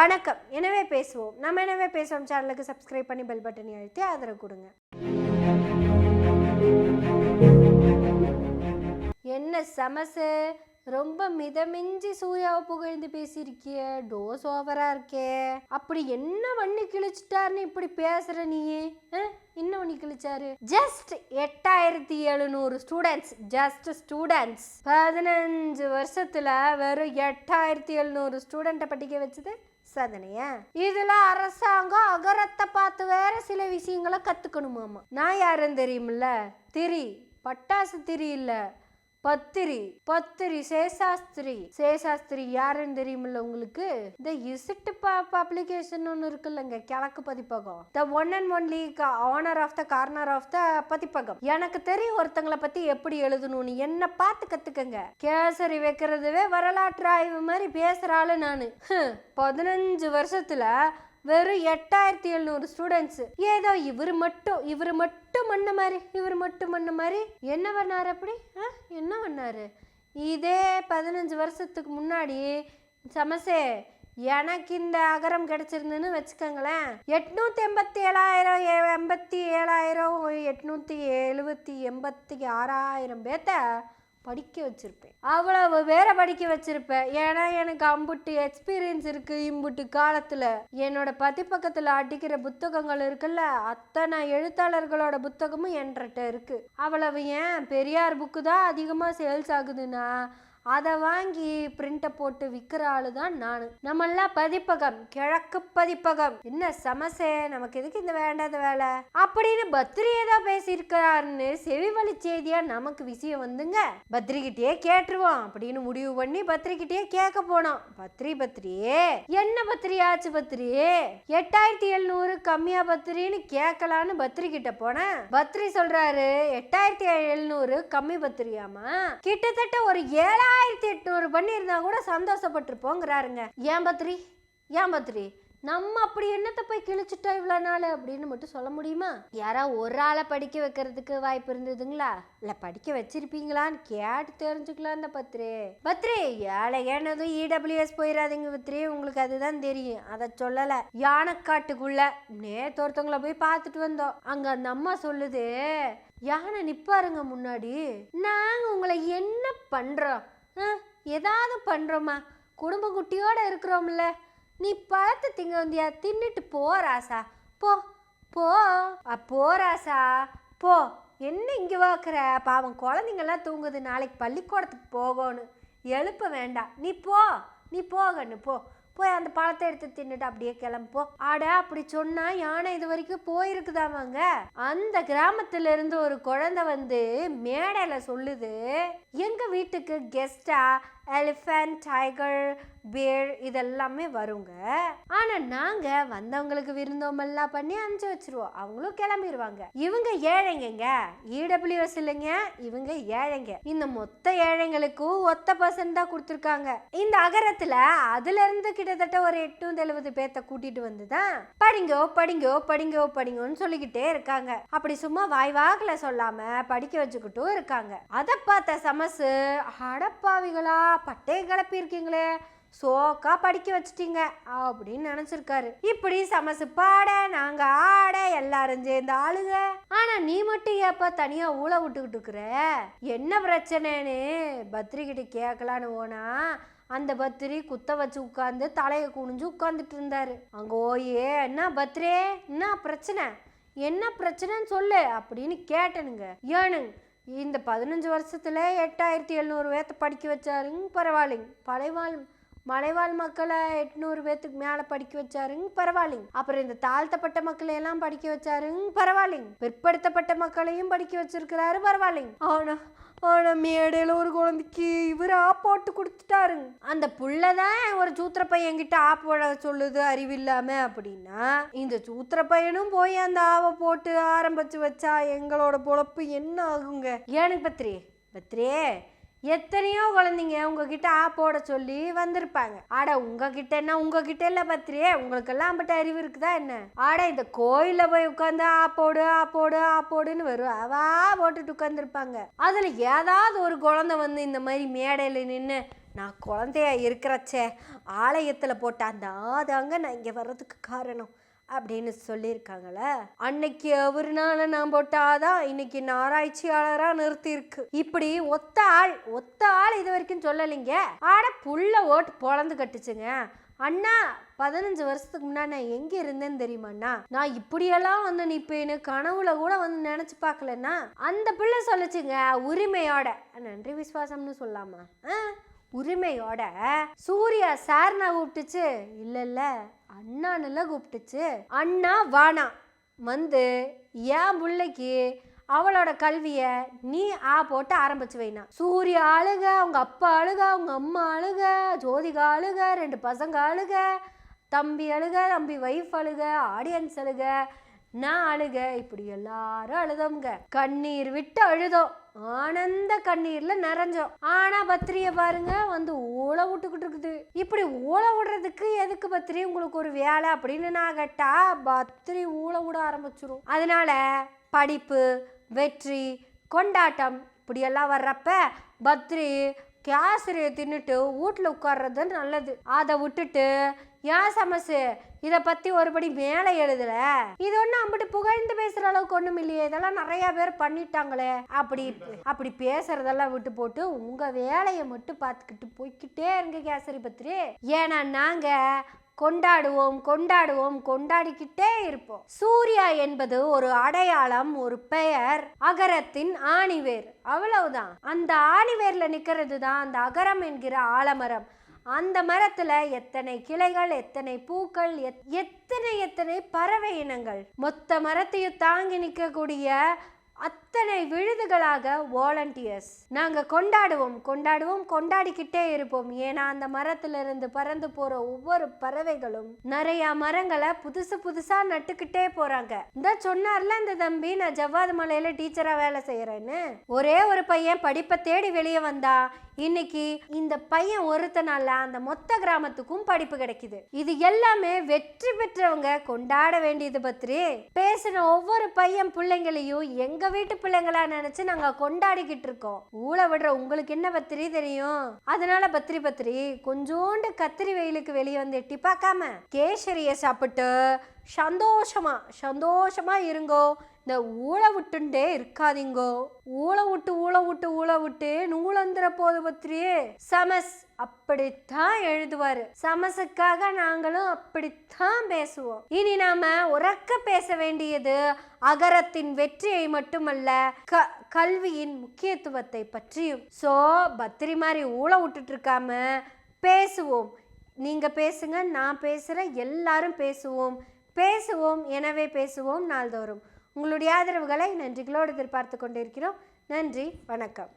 வணக்கம். எனவே பேசுவோம். நம்ம எனவே பேசுவோம். சேனலுக்கு சப்ஸ்கிரைப் பண்ணி பெல் பட்டனை அழுத்தி ஆதரவு கொடுங்க. என்ன சமசு? ரொம்ப மிதமிஞ்சி சூர்யாவை புகழ்ந்து பேசியிருக்கிய டோஸ் ஓவரா இருக்கே. அப்படி என்ன வண்ணி கிழிச்சிட்டாருன்னு இப்படி பேசுற நீ என்ன வண்ணி கிழிச்சாரு? ஜஸ்ட் எட்டாயிரத்தி எழுநூறு ஸ்டூடெண்ட்ஸ் ஜஸ்ட் ஸ்டூடெண்ட்ஸ் பதினஞ்சு வருஷத்துல வெறும் எட்டாயிரத்தி எழுநூறு ஸ்டூடெண்ட்டை படிக்க வச்சது. சாதனையா? இதுல அரசாங்கம் அகரத்தை பார்த்து வேற சில விஷயங்களை கத்துக்கணுமாமா. நான் யாருன்னு தெரியுமில்ல? திரி. பட்டாசு திரி இல்லை. பத்திரி பத்திரி சேஷாஸ்திரி. சேஷாஸ்திரி யாருன்னு தெரியுமில்ல உங்களுக்கு? இந்த இசிட்டு பப்ளிகேஷன் ஒன்று இருக்குல்லங்க கிழக்கு பதிப்பகம். The one and only owner of the corner of the பதிப்பகம். எனக்கு தெரியும் ஒருத்தங்களை பத்தி எப்படி எழுதணும்னு. என்ன பார்த்து கத்துக்கங்க. கேசரி வைக்கிறதுவே வரலாற்று ஆய்வு மாதிரி பேசுறாள் நான். நானு பதினஞ்சு வருஷத்துல வெறும் எட்டாயிரத்தி எழுநூறு ஸ்டூடெண்ட்ஸ் ஏதோ இவர் மட்டும் இவர் மட்டும் பண்ண மாதிரி இவர் மட்டும் பண்ண மாதிரி. என்ன பண்ணார் அப்படி? ஆ? என்ன பண்ணார்? இதே பதினஞ்சு வருஷத்துக்கு முன்னாடி சமசே எனக்கு இந்த அகரம் கிடைச்சிருந்துன்னு வச்சுக்கோங்களேன். எட்நூத்தி எண்பத்தி ஏழாயிரம் எண்பத்தி ஏழாயிரம் எட்நூத்தி எழுபத்தி எண்பத்தி ஆறாயிரம் பேத்த படிக்க வச்சுருப்பேன். அவ்வளவு வேற படிக்க வச்சுருப்பேன். ஏன்னா எனக்கு அம்புட்டு எக்ஸ்பீரியன்ஸ் இருக்கு இம்புட்டு காலத்தில். என்னோட பதிப்பக்கத்தில் அடிக்கிற புத்தகங்கள் இருக்குல்ல அத்தனை எழுத்தாளர்களோட புத்தகமும் என்கிட்ட இருக்கு. அவ்வளவு ஏன்? பெரியார் புக்கு தான் அதிகமாக சேல்ஸ் ஆகுதுன்னா அதை வாங்கி பிரிண்ட்டை போட்டு விற்கிற ஆளு தான் நான். நம்மெல்லாம் பதிப்பகம் கிழக்கு பதிப்பகம். என்ன சமசே நமக்கு எதுக்கு இந்த வேண்டாத வேலை? அப்படின்னு பத்ரி ஏதோ பேசியிருக்கிறாருன்னு செவி வழி செய்தியா நமக்கு விஷயம் வந்துங்க. பத்ரிகிட்டயே கேட்டுருவோம் அப்படின்னு முடிவு பண்ணி பத்ரிகிட்டயே கேட்க போனோம். பத்ரி பத்ரி என்ன பத்ரி ஆச்சு பத்ரி? எட்டாயிரத்தி எழுநூறு கம்மியா பத்ரின்னு கேட்கலான்னு பத்ரி கிட்ட போனேன். பத்ரி சொல்றாரு எட்டாயிரத்தி எழுநூறு கம்மி பத்ரியாமா கிட்டத்தட்ட ஒரு ஏழா ஏழாயிரத்தி எட்நூறு பண்ணியிருந்தா கூட சந்தோஷப்பட்டிருப்போங்கிறாருங்க. ஏன் பத்ரி? ஏன் பத்ரி? நம்ம அப்படி என்னத்தை போய் கிழிச்சிட்டோம் இவ்வளோ நாள் அப்படின்னு மட்டும் சொல்ல முடியுமா? யாரா ஒரு ஆளை படிக்க வைக்கிறதுக்கு வாய்ப்பு இருந்ததுங்களா? இல்லை படிக்க வச்சிருப்பீங்களான்னு கேட்டு தெரிஞ்சுக்கலாம் இந்த பத்ரி. பத்ரி ஏழை ஏனதும் இடபிள்யூஎஸ் போயிடாதீங்க பத்ரி. உங்களுக்கு அதுதான் தெரியும். அதை சொல்லலை. யானைக்காட்டுக்குள்ள நேற்று ஒருத்தவங்கள போய் பார்த்துட்டு வந்தோம். அங்க அந்த அம்மா சொல்லுது யானை நிப்பாருங்க முன்னாடி. நாங்க உங்களை என்ன பண்றோம்? ஏதாவது பண்ணுறோமா குடும்ப குட்டியோட இருக்கிறோம்ல. நீ பழத்தை திங்க வந்தியா? தின்னுட்டு போகிறாசா போ போ. அ, போ போ. என்ன இங்கே வாக்குற? பாவம் குழந்தைங்கெல்லாம் தூங்குது. நாளைக்கு பள்ளிக்கூடத்துக்கு போகணும் எழுப்ப வேண்டாம். நீ போ. நீ போகன்னு போ. போய் அந்த பழத்தை எடுத்து தின்னுட்டு அப்படியே கிளம்பு ஆட அப்படி சொன்னா யானை இது வரைக்கும் போயிருக்குதாமாங்க? அந்த கிராமத்துல இருந்து ஒரு குழந்தை வந்து மேடையில சொல்லுது எங்க வீட்டுக்கு கெஸ்டா எலிஃபண்ட் டைகர் பேர் இதெல்லாமே வருங்க. ஆனால் நாங்கள் வந்தவங்களுக்கு விருந்தோமெல்லாம் பண்ணி அனுப்பிச்சு வச்சிருவோம். அவங்களும் கிளம்பிடுவாங்க இவங்க ஏழைங்கங்க. இடபிள்யூஎஸ் இல்லைங்க. இவங்க ஏழைங்க. இந்த மொத்த ஏழைங்களுக்கும் ஒத்த பர்சன்ட் தான் கொடுத்துருக்காங்க. இந்த அகரத்தில் அதுலேருந்து கிட்டத்தட்ட ஒரு எட்நூத்தி எழுபது பேர்த்த கூட்டிட்டு வந்துதான் படிங்கோ படிங்கோ படிங்கோ படிங்கோன்னு சொல்லிக்கிட்டே இருக்காங்க. அப்படி சும்மா வாய் வாக்கில் சொல்லாமல் படிக்க வச்சுக்கிட்டும் இருக்காங்க. அதை பார்த்த சமசு அடப்பாவிகளா பட்டையை கிளப்பியிருக்கீங்களே? சோக்கா படிக்க வச்சிட்டீங்க அப்படின்னு நினைச்சிருக்காரு. இப்படி சமசு பாட நாங்க ஆட எல்லாரும் சேர்ந்து ஆளுங்க ஆனா நீ மட்டும் ஏப்பா தனியா ஊழ விட்டுக்கிட்டு இருக்கிற? என்ன பிரச்சனைன்னு பத்ரி கிட்ட கேட்கலான்னு ஓனா அந்த பத்திரி குத்த வச்சு உட்காந்து தலையை குனிஞ்சு உட்காந்துட்டு இருந்தாரு. அங்க ஓயே என்ன பத்ரே? என்ன பிரச்சனை? என்ன பிரச்சனைன்னு சொல்லு அப்படின்னு கேட்டனுங்க. ஏனுங்க இந்த பதினஞ்சு வருஷத்தில் எட்டாயிரத்தி எழுநூறு பேர்த்த படிக்க வச்சாருங்க பரவாயில்லைங்க. பழைவாழ் மலைவாழ் மக்களை எட்நூறு பேத்துக்கு மேலே படிக்க வச்சாருங்க பரவாயில்லைங்க. அப்புறம் இந்த தாழ்த்தப்பட்ட மக்களை எல்லாம் படிக்க வச்சாருங்க பரவாயில்லைங்க. பிற்படுத்தப்பட்ட மக்களையும் படிக்க வச்சிருக்கிறாரு பரவாயில்லைங்க. ஆனா ஆனா மேடையில் ஒரு குழந்தைக்கு இவர் ஆ போட்டு கொடுத்துட்டாருங்க. அந்த புள்ளதான் ஒரு சூத்திர பையன் கிட்ட ஆ போட சொல்லுது அறிவில்லாம அப்படின்னா இந்த சூத்திர பையனும் போய் அந்த ஆவை போட்டு ஆரம்பிச்சு வச்சா எங்களோட பொழப்பு என்ன ஆகுங்க? ஏனுங்க பத்ரி பத்ரே எத்தனையோ குழந்தைங்க உங்ககிட்ட ஆ போட சொல்லி வந்திருப்பாங்க. ஆட உங்ககிட்ட என்ன உங்ககிட்ட இல்ல பத்திரியே உங்களுக்கெல்லாம் பட்ட அறிவு இருக்குதா என்ன? ஆட இந்த கோயிலில் போய் உட்காந்து ஆ போடு ஆ போடு ஆ போடுன்னு வரும் அவா போட்டுட்டு உட்காந்துருப்பாங்க. அதுல ஏதாவது ஒரு குழந்தை வந்து இந்த மாதிரி மேடையில நின்று நான் குழந்தையா இருக்கிறச்சே ஆலயத்தில் போட்ட அந்த ஆதாங்க நான் இங்கே வர்றதுக்கு காரணம். அப்படின்னு சொல்லியிருக்காங்களே. அன்னைக்கு ஒரு நாள் நான் போட்டாதான் இன்னைக்கு இன்னைக்கு ஆராய்ச்சியாளராக நிறுத்தியிருக்கு. இப்படி ஒத்த ஆள் ஒத்த ஆள் இது வரைக்கும் சொல்லலைங்க. ஆட புள்ள ஓட்டு பொழந்து கட்டுச்சுங்க. அண்ணா பதினஞ்சு வருஷத்துக்கு முன்னாடி நான் எங்கே இருந்தேன்னு தெரியுமாண்ணா? நான் இப்படியெல்லாம் வந்து நிற்பேன்னு கனவுல கூட வந்து நினச்சி பார்க்கலன்னா அந்த பிள்ளை சொல்லுச்சுங்க உரிமையோட. நன்றி விசுவாசம்னு சொல்லாமா? ஆ? உரிமையோட சூர்யா சார்னா கூப்பிட்டுச்சு. இல்ல இல்ல அண்ணானுல கூப்பிட்டுச்சு. அண்ணா வானா வந்து என் பிள்ளைக்கு அவளோட கல்வியை நீ ஆ போட்டு ஆரம்பிச்சு வைனா. சூர்யா அழுக அவங்க அப்பா அழுக அவங்க அம்மா அழுக ஜோதிகா அழுக ரெண்டு பசங்க அழுக தம்பி அழுக தம்பி வைஃப் அழுக ஆடியன்ஸ் அழுக நான் அழுக இப்படி எல்லாரும் அழுதோங்க கண்ணீர் விட்டு அழுதோம். ஆனந்த கண்ணீர்ல நிறைஞ்சோம். ஆனா பத்திரிய பாருங்க வந்து ஊழ விட்டுக்கிட்டு இருக்குது. இப்படி ஊழ விடுறதுக்கு எதுக்கு பத்திரி? உங்களுக்கு ஒரு வேலை அப்படின்னு நான் கேட்டா பத்திரி ஊழ விட ஆரம்பிச்சிரும். அதனால படிப்பு வெற்றி கொண்டாட்டம் இப்படியெல்லாம் வர்றப்ப பத்ரி கேசரியை தின்னுட்டு வீட்டில் உட்கார்றது நல்லது. அதை விட்டுட்டு ஏன் சமசு இதை பற்றி ஒருபடி மேலே எழுதுல இது ஒன்றும் அம்பிட்டு புகழ்ந்து பேசுகிற அளவுக்கு ஒன்றும் இல்லையே. இதெல்லாம் நிறைய பேர் பண்ணிட்டாங்களே அப்படி அப்படி பேசுறதெல்லாம் விட்டு போட்டு உங்கள் வேலையை மட்டும் பார்த்துக்கிட்டு போய்க்கிட்டே இருங்க கேசரி பத்திரி. ஏன்னா நாங்கள் கொண்டாடுவோம் கொண்டாடுவோம் கொண்டாடிக்கிட்டே இருப்போம். சூர்யா என்பது ஒரு அடையாளம் ஒரு பெயர். அகரத்தின் ஆணிவேர். அவ்வளவுதான். அந்த ஆணிவேர்ல நிக்கிறது தான் அந்த அகரம் என்கிற ஆலமரம். அந்த மரத்துல எத்தனை கிளைகள் எத்தனை பூக்கள் எத்- எத்தனை எத்தனை பறவை இனங்கள். மொத்த மரத்தையும் தாங்கி நிற்கக்கூடிய அத்தனை விழுதுகளாக வாலண்டியர்ஸ் நாங்கள் கொண்டாடுவோம் கொண்டாடுவோம் கொண்டாடிக்கிட்டே இருப்போம். ஏன்னா அந்த மரத்துல இருந்து பறந்து போகிற ஒவ்வொரு பறவைகளும் நிறைய மரங்களை புதுசு புதுசாக நட்டுக்கிட்டே போகிறாங்க இந்த சொன்னார்ல இந்த தம்பி நான் ஜவ்வாது மலையில டீச்சராக வேலை செய்யறேன்னு ஒரே ஒரு பையன் படிப்பை தேடி வெளியே வந்தா இன்னைக்கு இந்த பையன் ஒருத்தனால அந்த மொத்த கிராமத்துக்கும் படிப்பு கிடைக்குது. இது எல்லாமே வெற்றி பெற்றவங்க கொண்டாட வேண்டியது பத்திரி பேசின ஒவ்வொரு பையன் பிள்ளைங்களையும் எங்க வீட்டு பிள்ளைங்களா நினச்சி நாங்க கொண்டாடிக்கிட்டு இருக்கோம். ஊழ விடுற உங்களுக்கு என்ன பத்திரி தெரியும்? அதனால பத்திரி பத்திரி. கொஞ்சோண்டு கத்திரி வெயிலுக்கு வெளியே வந்து எட்டி பார்க்காம கேசரியை சாப்பிட்டு சந்தோஷமா சந்தோஷமா இருங்கோ. இந்த ஊழ விட்டுண்டே இருக்காதீங்கோ. ஊழ விட்டு ஊழ விட்டு ஊழ விட்டு நூலந்திர போது பத்திரியே சமஸ் அப்படித்தான் எழுதுவாரு. சமஸுக்காக நாங்களும் அப்படித்தான் பேசுவோம். இனி நாம உறக்க பேச வேண்டியது அகரத்தின் வெற்றியை மட்டுமல்ல க கல்வியின் முக்கியத்துவத்தை பற்றியும். சோ பத்திரி மாதிரி ஊழ விட்டுட்டு இருக்காம பேசுவோம். நீங்க பேசுங்க நான் பேசுறேன் எல்லாரும் பேசுவோம். பேசுவோம் எனவே பேசுவோம் நாள்தோறும். உங்களுடைய ஆதரவுகளை நன்றிகளோடு எதிர்பார்த்து கொண்டிருக்கிறோம். நன்றி வணக்கம்.